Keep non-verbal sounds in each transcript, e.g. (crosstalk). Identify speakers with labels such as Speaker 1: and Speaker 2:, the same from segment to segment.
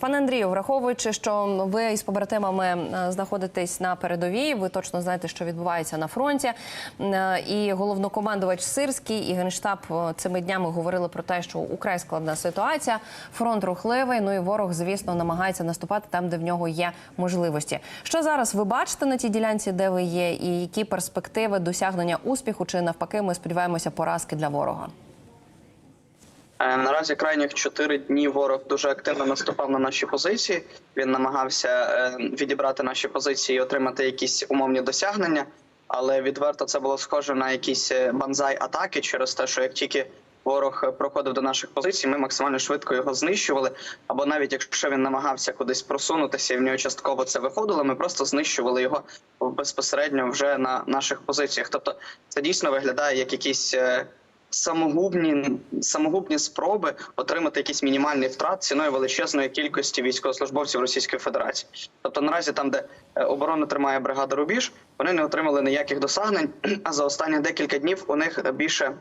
Speaker 1: Пане Андрію, враховуючи, що ви із побратимами е, знаходитесь на передовій, ви точно знаєте, що відбувається на фронті. Е, І головнокомандувач Сирський і генштаб е, цими днями говорили про те, що украй складна ситуація, фронт рухливий. Ну і ворог, звісно, намагається наступати там, де в нього є можливості. Що зараз ви бачите на тій ділянці, де ви є, і які перспективи досягнення успіху, чи навпаки, ми сподіваємося поразки для ворога?
Speaker 2: Е, Наразі крайніх чотири дні ворог дуже активно наступав на наші позиції. Він намагався е, відібрати наші позиції і отримати якісь умовні досягнення. Але відверто це було схоже на якісь е, банзай-атаки через те, що як тільки ворог проходив до наших позицій, ми максимально швидко його знищували. Або навіть якщо він намагався кудись просунутися, і в нього частково це виходило, ми просто знищували його безпосередньо вже на наших позиціях. Тобто, це дійсно виглядає як якісь. Самогубні самогубні спроби отримати якийсь мінімальний втрат ціною величезної кількості військовослужбовців Російської Федерації. Тобто наразі там, де е, оборону тримає бригада Рубіж, вони не отримали ніяких досягнень. (clears throat) А за останні декілька днів у них більше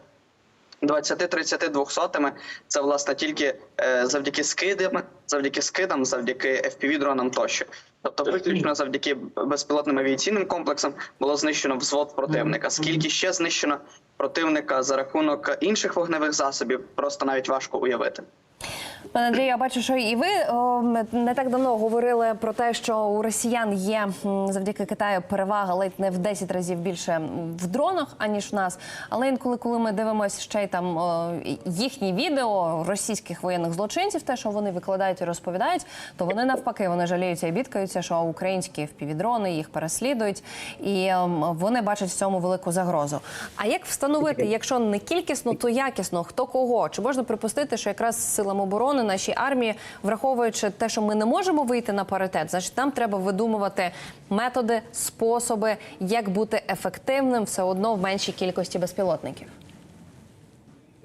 Speaker 2: 20-30 двохсотими. Це власне тільки е, завдяки скидам, завдяки скидам, завдяки fpv дронам тощо. Тобто, виключно завдяки безпілотним авіаційним комплексам було знищено взвод противника. Скільки ще знищено противника за рахунок інших вогневих засобів, просто навіть важко уявити.
Speaker 1: Пане Андрію, я бачу, що і ви не так давно говорили про те, що у росіян є завдяки Китаю перевага ледь не в 10 разів більше в дронах, аніж в нас. Але інколи, коли ми дивимося ще й там їхні відео російських воєнних злочинців, те, що вони викладають і розповідають, то вони навпаки вони жаліються і бідкаються, що українські впівдрони їх переслідують, і вони бачать в цьому велику загрозу. А як встановити, якщо не кількісно, то якісно, хто кого? Чи можна припустити, що якраз силам оборони нашій армії, враховуючи те, що ми не можемо вийти на паритет, значить нам треба видумувати методи, способи, як бути ефективним все одно в меншій кількості безпілотників.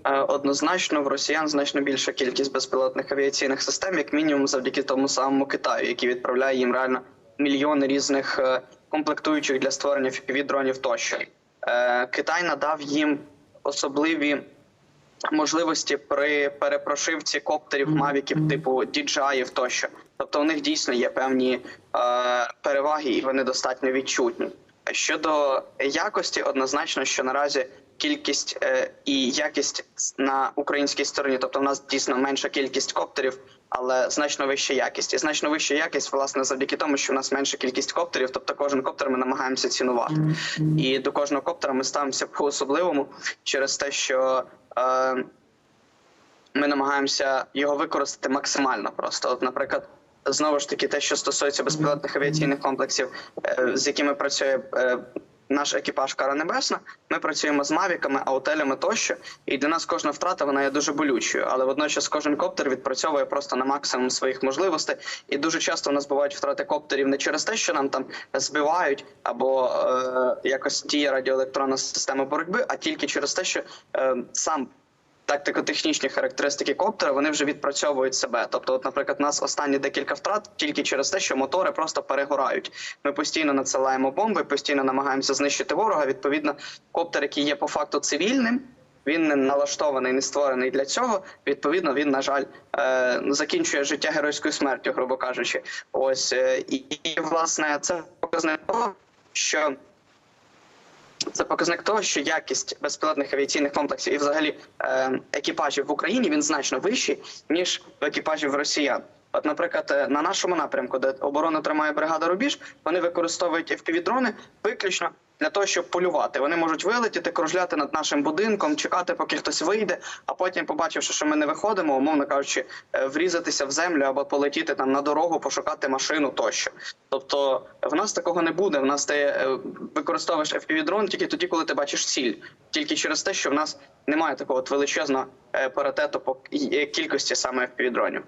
Speaker 2: Е, Однозначно в росіян значно більша кількість безпілотних авіаційних систем, як мінімум, завдяки тому самому Китаю, який відправляє їм реально мільйони різних е, комплектуючих для створення fpv дронів тощо. Е, Китай надав їм особливі можливості при перепрошивці коптерів, мавіків, типу діджаїв тощо. Тобто у них дійсно є певні е, переваги, і вони достатньо відчутні. Щодо якості, однозначно, що наразі кількість е, і якість на українській стороні, тобто в нас дійсно менша кількість коптерів, але значно вища якість. І значно вища якість, власне, завдяки тому, що в нас менша кількість коптерів, тобто кожен коптер ми намагаємося цінувати. І до кожного коптера ми ставимося по особливому через те, що е, ми намагаємося його використати максимально просто. От, наприклад. Знову ж таки, те, що стосується безпілотних авіаційних комплексів, е, з якими працює е, наш екіпаж Кара Небесна, ми працюємо з мавіками, аутелями тощо. І для нас кожна втрата вона є дуже болючою. Але водночас кожен коптер відпрацьовує просто на максимум своїх можливостей. І дуже часто у нас бувають втрати коптерів не через те, що нам там збивають або е, якось діє радіоелектронна система боротьби, а тільки через те, що е, сам тактико-технічні характеристики коптера вони вже відпрацьовують себе. Тобто, от, наприклад, у нас останні декілька втрат тільки через те, що мотори просто перегорають. Ми постійно надсилаємо бомби, постійно намагаємося знищити ворога. Відповідно, коптер, який є по факту цивільним. Він не налаштований, не створений для цього. Відповідно, він на жаль е, закінчує життя геройською смертю, грубо кажучи. Ось е, і, і власне це показник того, що це показник того, що якість безпілотних авіаційних комплексів і взагалі е, екіпажів в Україні він значно вищий ніж в екіпажів росіян. От, наприклад, е, на нашому напрямку, де оборону тримає бригада Рубіж, вони використовують FPV-дрони виключно для того, щоб полювати. Вони можуть вилетіти, кружляти над нашим будинком, чекати, поки хтось вийде, а потім, побачивши, що ми не виходимо, умовно кажучи, е, врізатися в землю або полетіти там на дорогу, пошукати машину тощо. Тобто, в нас такого не буде. В нас ти е, використовуєш FPV-дрон тільки тоді, коли ти бачиш ціль, тільки через те, що в нас немає такого величезного е, паритету по кількості саме FPV-дронів.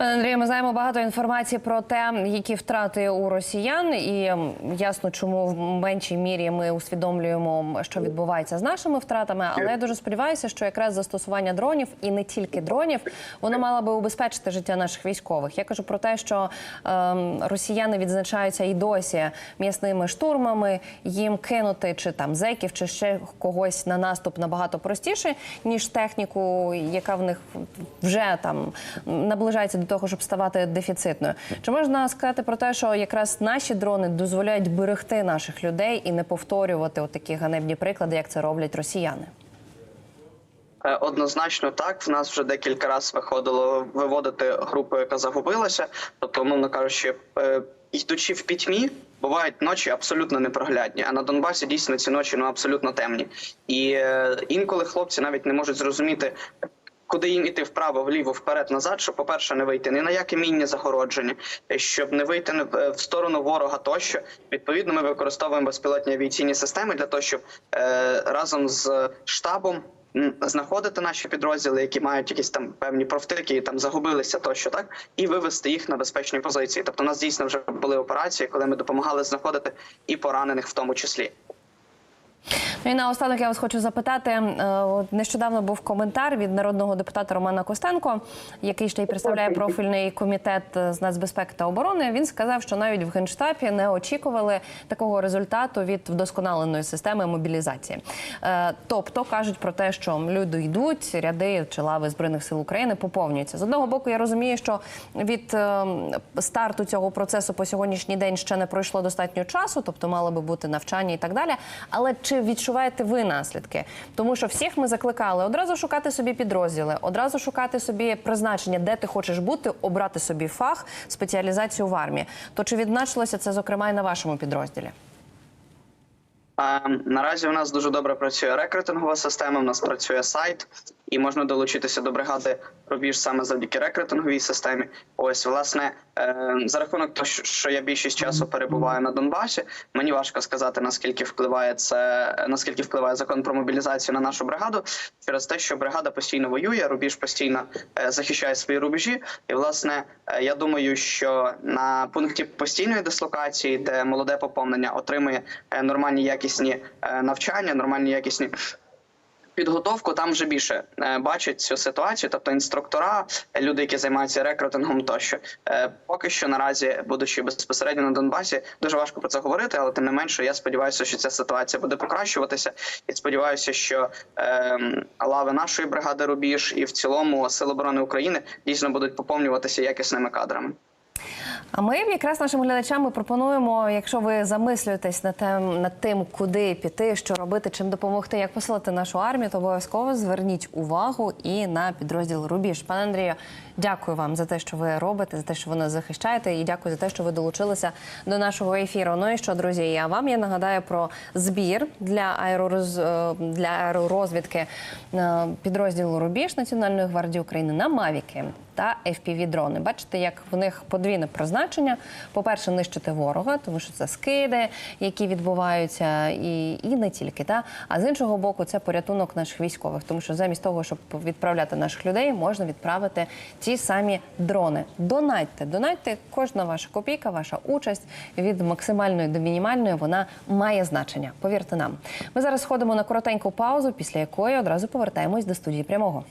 Speaker 1: Пане Андрію, ми знаємо багато інформації про те, які втрати у росіян, і ясно, чому в меншій мірі ми усвідомлюємо, що відбувається з нашими втратами. Але я дуже сподіваюся, що якраз застосування дронів і не тільки дронів, воно мало би убезпечити життя наших військових. Я кажу про те, що ем, росіяни відзначаються і досі м'ясними штурмами. Їм кинути чи там зеків, чи ще когось на наступ набагато простіше, ніж техніку, яка в них вже там наближається до того, щоб ставати дефіцитною. Чи можна сказати про те, що якраз наші дрони дозволяють берегти наших людей і не повторювати такі ганебні приклади, як це роблять росіяни?
Speaker 2: Е, Однозначно так. В нас вже декілька разів виходило виводити групу, яка загубилася. Тобто, умовно кажучи, е, йдучи в пітьмі, бувають ночі абсолютно непроглядні. А на Донбасі дійсно ці ночі ну абсолютно темні. І е, інколи хлопці навіть не можуть зрозуміти. Куди їм іти вправо, вліво, вперед, назад, щоб, по-перше, не вийти ні на яке мінні загородження, щоб не вийти е, в сторону ворога тощо. Відповідно, ми використовуємо безпілотні авіаційні системи для того, щоб е, разом з штабом знаходити наші підрозділи, які мають якісь там певні профтики, там загубилися тощо, так і вивести їх на безпечні позиції. Тобто, у нас дійсно вже були операції, коли ми допомагали знаходити і поранених в тому числі.
Speaker 1: Ну і наостанок я вас хочу запитати. е, Нещодавно був коментар від народного депутата Романа Костенко, який ще й представляє профільний комітет е, з нацбезпеки та оборони. Він сказав, що навіть в генштабі не очікували такого результату від вдосконаленої системи мобілізації. Е, Тобто кажуть про те, що люди йдуть, ряди чи лави збройних сил України поповнюються. З одного боку, я розумію, що від старту цього процесу по сьогоднішній день ще не пройшло достатньо часу, тобто мало би бути навчання і так далі. Але чи відчуваєте ви наслідки? Тому що всіх ми закликали одразу шукати собі підрозділи, одразу шукати собі призначення, де ти хочеш бути, обрати собі фах, спеціалізацію в армії. То чи відзначилося це зокрема і на вашому підрозділі?
Speaker 2: Наразі у нас дуже добре працює рекрутингова система. У нас працює сайт, і можна долучитися до бригади рубіж саме завдяки рекрутинговій системі. Ось власне е, за рахунок того, що- я більшість часу перебуваю на Донбасі. Мені важко сказати наскільки впливає це, наскільки впливає закон про мобілізацію на нашу бригаду, через те, що бригада постійно воює, рубіж постійно е, захищає свої рубежі. І власне е, я думаю, що на пункті постійної дислокації, де молоде поповнення отримує нормальні якісні е, навчання, нормальні якісні. Підготовку там вже більше е, бачать цю ситуацію, тобто інструктора, люди, які займаються рекрутингом, тощо Е, поки що наразі, будучи безпосередньо на Донбасі, дуже важко про це говорити, але тим не менше, я сподіваюся, що ця ситуація буде покращуватися, і сподіваюся, що е, лави нашої бригади Рубіж і в цілому Сил оборони України дійсно будуть поповнюватися якісними кадрами.
Speaker 1: А ми якраз нашим глядачам пропонуємо, якщо ви замислюєтесь над тим, над тим, куди піти, що робити, чим допомогти, як посилити нашу армію, то обов'язково зверніть увагу і на підрозділ Рубіж. Пане Андрію, дякую вам за те, що ви робите, за те, що ви нас захищаєте, і дякую за те, що ви долучилися до нашого ефіру. Ну і що, друзі, я вам я нагадаю про збір для аеророз е, для аеророзвідки е, підрозділу Рубіж Національної гвардії України на Мавіки та fpv дрони. Бачите, як в них подвійне призначення. По-перше, нищити ворога, тому що це скиди, які відбуваються, і, і не тільки. Та? А з іншого боку, це порятунок наших військових, тому що замість того, щоб відправляти наших людей, можна відправити ті самі дрони. Донатьте, донатьте, кожна ваша копійка, ваша участь від максимальної до мінімальної, вона має значення. Повірте нам. Ми зараз сходимо на коротеньку паузу, після якої одразу повертаємось до студії прямого.